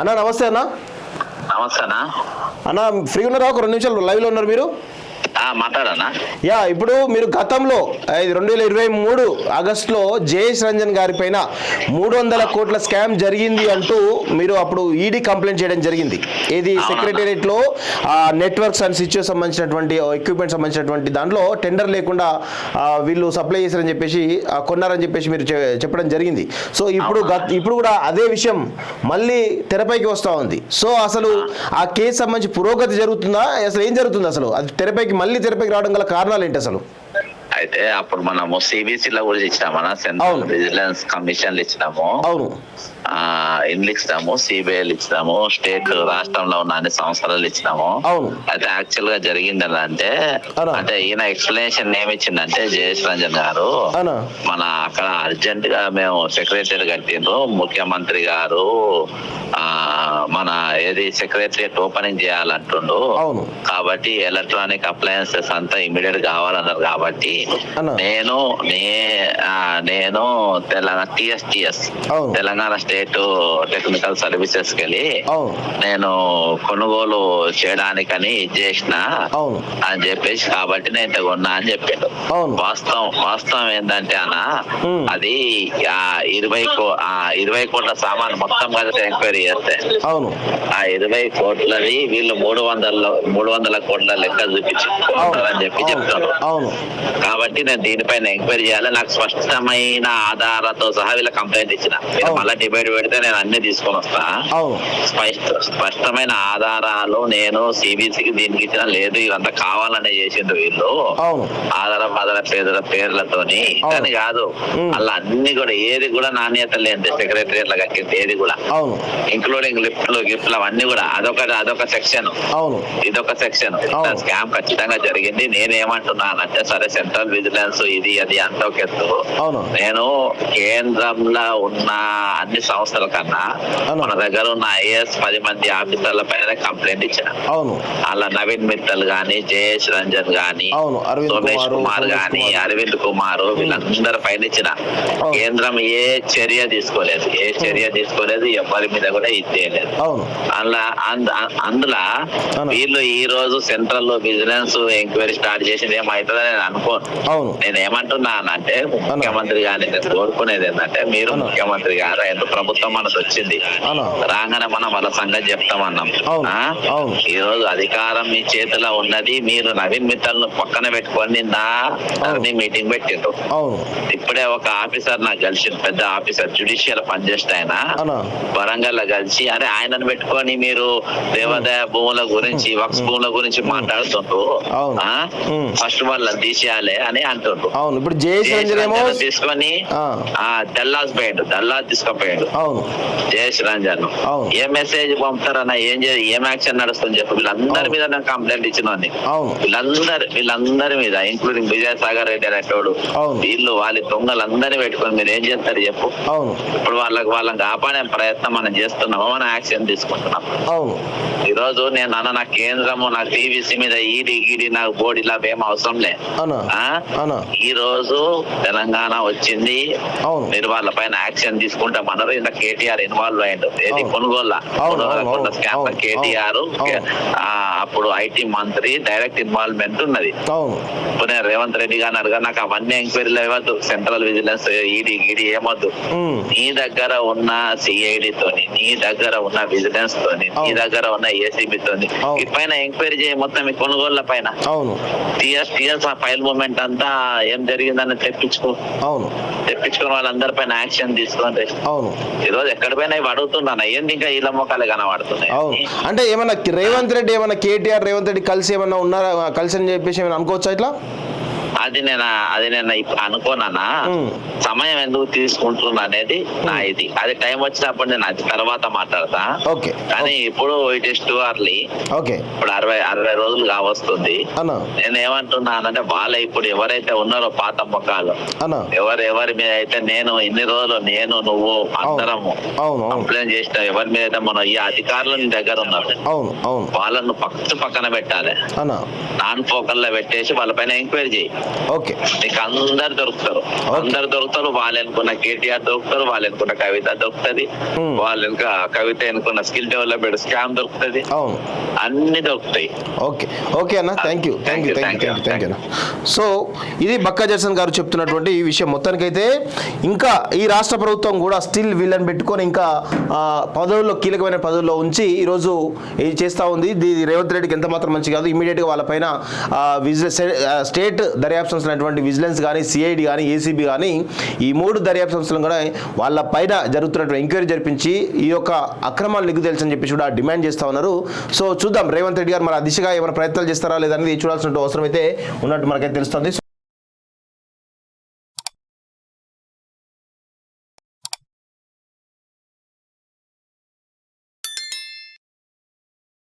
అన్న నమస్తే అన్న. నమస్తేనా అన్న. ఫ్రీ ఉన్నారా? ఒక రెండు నిమిషాలు లైవ్లో ఉన్నారు మీరు. మాట్లాడనా? యా ఇప్పుడు మీరు గతంలో రెండు వేల ఇరవై మూడు ఆగస్టులో జయేష్ రంజన్ గారి పైన మూడు వందల కోట్ల స్కామ్ జరిగింది అంటూ మీరు అప్పుడు ఈడీ కంప్లైంట్ చేయడం జరిగింది. ఇది సెక్రటేరియట్లో నెట్వర్క్స్ అండ్ స్విచ్ సంబంధించినటువంటి ఎక్విప్మెంట్ సంబంధించినటువంటి దాంట్లో టెండర్ లేకుండా వీళ్ళు సప్లై చేశారని చెప్పేసి కొన్నారని చెప్పేసి మీరు చెప్పడం జరిగింది. సో ఇప్పుడు ఇప్పుడు కూడా అదే విషయం మళ్ళీ తెరపైకి వస్తూ ఉంది. సో అసలు ఆ కేసు సంబంధించి పురోగతి జరుగుతుందా? అసలు ఏం జరుగుతుంది అసలు? అది తెరపైకి మళ్ళీ తెరపైకి రావడం గల కారణాలు ఏంటి అసలు? అయితే అప్పుడు మనము సిబిసి లో కూడా ఇచ్చినామన్న సెంట్రల్. విజిలెన్స్ కమిషన్లు ఇచ్చినాము. అవును. ఇండ్లు ఇచ్చినాము సిబిఐలు ఇచ్చినాము స్టేట్ రాష్ట్రంలో ఉన్న అన్ని సంస్థలు ఇచ్చినాము. అయితే యాక్చువల్గా జరిగింది ఎలా అంటే? అంటే ఈయన ఎక్స్ప్లెనేషన్ ఏమి ఇచ్చిందంటే జయేష్ రంజన్ గారు? మన అక్కడ అర్జెంట్గా మేము సెక్రటరీ కట్టిండ్రు ముఖ్యమంత్రి గారు ఆ మన ఏది సెక్రటరియట్ ఓపెనింగ్ చేయాలంటుండు అవును. కాబట్టి ఎలక్ట్రానిక్ అప్లయన్సెస్ అంతా ఇమీడియట్ కావాలన్నారు కాబట్టి. నేను నే నేను Telangana TSTS. Telangana state technical సర్వీసెస్కి వెళ్ళి అవును. నేను కొనుగోలు చేయడానికని చేసిన. అని చెప్పేసి కాబట్టి నేను ఇంత కొన్నా అని చెప్పిండు. వాస్తవం వాస్తవం ఏంటంటే అన్న. అది ఆ ఇరవై ఆ ఇరవై కోట్ల సామాన్ మొత్తం కలిసి ఎంక్వైరీ చేస్తే ఆ ఇరవై కోట్లది వీళ్ళు మూడు వందల మూడు వందల కోట్ల లెక్క చూపించి అని చెప్పి చెప్తారు అవును కాబట్టి నేను దీనిపైన ఎంక్వైరీ చేయాలి నాకు స్పష్టమైన ఆధారాలతో సహా వీళ్ళ కంప్లైంట్ ఇచ్చిన. మళ్ళీ డిబేట్ పెడితే నేను అన్ని తీసుకొని వస్తా. స్పష్టమైన ఆధారాలు నేను సిబిసికి దీనికి ఇచ్చిన లేదు ఇదంతా కావాలనే చేసిండు వీళ్ళు. ఆధార పాదర పేదల పేర్లతోని. కానీ కాదు. అలా అన్ని కూడా ఏది కూడా నాణ్యత లేనిది సెక్రటరియట్ల కట్టింది ఏది కూడా. ఇంక్లూడింగ్ లిఫ్ట్లు గిఫ్ట్లు అవన్నీ కూడా అదొక అదొక సెక్షన్. ఇదొక సెక్షన్. స్కామ్ ఖచ్చితంగా జరిగింది. నేను ఏమంటున్నానంటే సరే సెంట్రల్ విజిలెన్స్ ఇది అది అంత. నేను కేంద్రంలో ఉన్న అన్ని సంస్థల కన్నా. మన దగ్గర ఉన్న ఐఏఎస్ పది మంది ఆఫీసర్ల పైన కంప్లైంట్ ఇచ్చిన అవును అలా నవీన్ మిత్తల్ గాని జయేష్ రంజన్ గాని సోమేష్ కుమారు, గాని. అరవింద్ కుమార్ వీళ్ళందరి పైన ఇచ్చిన. కేంద్రం ఏ చర్య తీసుకోలేదు ఏ చర్య తీసుకోలేదు ఎవరి మీద కూడా ఇది చేయలేదు అవును అందులో. వీళ్ళు ఈ రోజు సెంట్రల్లో బిజినెస్ ఎంక్వైరీ స్టార్ట్ చేసింది ఏమవుతుందని నేను అనుకోను నేను ఏమంటున్నానంటే ముఖ్యమంత్రి గారిని నేను కోరుకునేది ఏంటంటే మీరు. ముఖ్యమంత్రి గారు ఎంత ప్రభుత్వం మనకు వచ్చింది. రాగానే మనం వాళ్ళ సంగతి చెప్తామన్నాం. ఈ రోజు అధికారం మీ చేతిలో ఉన్నది మీరు నవీన్ మిత్తల్ను పక్కన పెట్టుకొని నిన్న ధరణి మీటింగ్ పెట్టిండ్రు ఇప్పుడే ఒక ఆఫీసర్ నాకు కలిసి పెద్ద ఆఫీసర్ జుడిషియల్ పనిచేసిన ఆయన? వరంగల్లో కలిసి అరే ఆయనను పెట్టుకొని మీరు దేవాదాయ భూముల గురించి వక్స్ భూముల గురించి మాట్లాడుతుండ్రు. ఫస్ట్ వాళ్ళని తీసేయాలి అని అంటుండ్రు. తీసుకొని డల్లాస్ పోయాడు డల్లాస్ తీసుకుపోయాడు అవును. జయేష్ రంజన్. ఏ మెసేజ్ పంపుతారన్న ఏం ఏం యాక్షన్ నడుస్తుంది చెప్పు. వీళ్ళందరి. మీద నేను కంప్లైంట్ ఇచ్చిన అవును. వీళ్ళందరి వీళ్ళందరి మీద ఇంక్లూడింగ్ విజయసాగర్ రెడ్డి అనేటోడు. వీళ్ళు వాళ్ళ దొంగలందరినీ పెట్టుకొని మీరు ఏం చేస్తారు చెప్పు. అవును. ఇప్పుడు వాళ్ళకి వాళ్ళని కాపాడే ప్రయత్నం మనం చేస్తున్నాము? మనం యాక్షన్ తీసుకుంటున్నాం. అవును. ఈ రోజు నేను అన్న నా కేంద్రము నా టీవీసీ మీద ఈడి గీడి నాకు బోర్డు ఇలా ఏం అవసరం లే? ఈ రోజు తెలంగాణ వచ్చింది. మీరు వాళ్ళ పైన యాక్షన్ తీసుకుంటాం ఇంత కేటీఆర్ ఇన్వాల్వ్ అయ్యిండు. ఏది అవును, స్కామ్ కేటీఆర్. అప్పుడు ఐటీ మంత్రి డైరెక్ట్ ఇన్వాల్వ్మెంట్ ఉన్నది. నేను రేవంత్ రెడ్డి గారు అడగా నాకు అవన్నీ ఎంక్వైరీలు ఇవ్వద్దు సెంట్రల్ విజిలెన్స్ ఈడీ గీడీ ఏమొద్దు. నీ దగ్గర ఉన్న సిఐడి తోని నీ దగ్గర ఉన్న విజిలెన్స్ తోని నీ. దగ్గర ఉన్న ఏసీబీ తోని. ఈ పైన ఎంక్వైరీ చేయ మొత్తం ఈ కొనుగోళ్ళ పైన. అవును. టీఎస్ టీఎస్ ఆ ఫైల్ మూమెంట్ అంతా ఏం జరిగిందని తెప్పించుకో. అవును. తెప్పించుకున్న వాళ్ళందరి పైన యాక్షన్ తీసుకోండి అవును. ఈరోజు ఎక్కడ పోయినా ఇవి అడుగుతున్నాను. ఏంది ఇంకా ఇలా మొక్కలు కనబడుతున్నాయి? అవును. అంటే ఏమన్నా రేవంత్ రెడ్డి ఏమన్నా కేటీఆర్ రేవంత్ రెడ్డి కలిసి ఏమన్నా ఉన్నారా? కలిసి అని చెప్పేసి ఏమైనా అనుకోవచ్చా ఇట్లా? అది నేను అది నేను ఉమ్. సమయం ఎందుకు తీసుకుంటున్నా అనేది నా ఇది. అది టైం వచ్చినప్పుడు నేను అది తర్వాత మాట్లాడతా. ఓకే. కానీ ఇప్పుడు it is too early. Okay. ఇప్పుడు అరవై అరవై రోజులు కావస్తుంది. నేను ఏమంటున్నానంటే వాళ్ళ ఇప్పుడు ఎవరైతే ఉన్నారో పాత మొక్కలు ఎవరు ఎవరి మీద అయితే నేను ఇన్ని రోజులు నేను నువ్వు అందరము కంప్లైంట్ చేసిన ఎవరి మీద అయితే మన ఈ అధికారులు నీ దగ్గర ఉన్నారు వాళ్ళను పక్క పక్కన పెట్టాలి. నాన్ ఫోకల్లో పెట్టేసి వాళ్ళ పైన ఎంక్వైరీ చేయి. ఓకే. నీకు అందరు దొరుకుతారు. అందరు దొరుకుతారు వాళ్ళు అనుకున్న కేటీఆర్ దొరుకుతారు వాళ్ళు అనుకున్న కవిత దొరుకుతది. Hmm. వాళ్ళు వెనుక కవిత అనుకున్న స్కిల్ డెవలప్మెంట్ స్కామ్ దొరుకుతది. అవును. అన్ని దొరుకుతాయి. ఓకే. ఓకే అన్న thank you thank you thank you thank you so ఇది బక్కా జర్సన్ గారు చెప్తున్నటువంటి ఈ విషయం. మొత్తానికైతే ఇంకా ఈ రాష్ట్ర ప్రభుత్వం కూడా స్టిల్ వీళ్ళని పెట్టుకొని ఇంకా పదవుల్లో కీలకమైన పదవుల్లో ఉంచి ఈరోజు ఇది చేస్తూ ఉంది. ఇది రేవంత్ రెడ్డికి ఎంత మాత్రం మంచి కాదు. ఇమీడియట్గా వాళ్ళపైన విజిలెన్స్ ఆ, స్టేట్ దర్యాప్తు సంస్థలు అయినటువంటి విజిలెన్స్ కానీ సిఐడి కానీ ఏసీబీ కానీ ఈ మూడు దర్యాప్తు సంస్థలు కూడా వాళ్ళ పైన జరుగుతున్నటువంటి ఎంక్వైరీ జరిపించి ఈ యొక్క అక్రమాలు నిగ్గు తెలుసని చెప్పి కూడా డిమాండ్ చేస్తూ ఉన్నారు. సో చూద్దాం రేవంత్ రెడ్డి గారు మరి ఆ దిశగా ఏమైనా ప్రయత్నాలు చేస్తారా లేదనేది చూడాల్సిన అవసరం అయితే ఉన్నట్టు మనకైతే తెలుస్తుంది.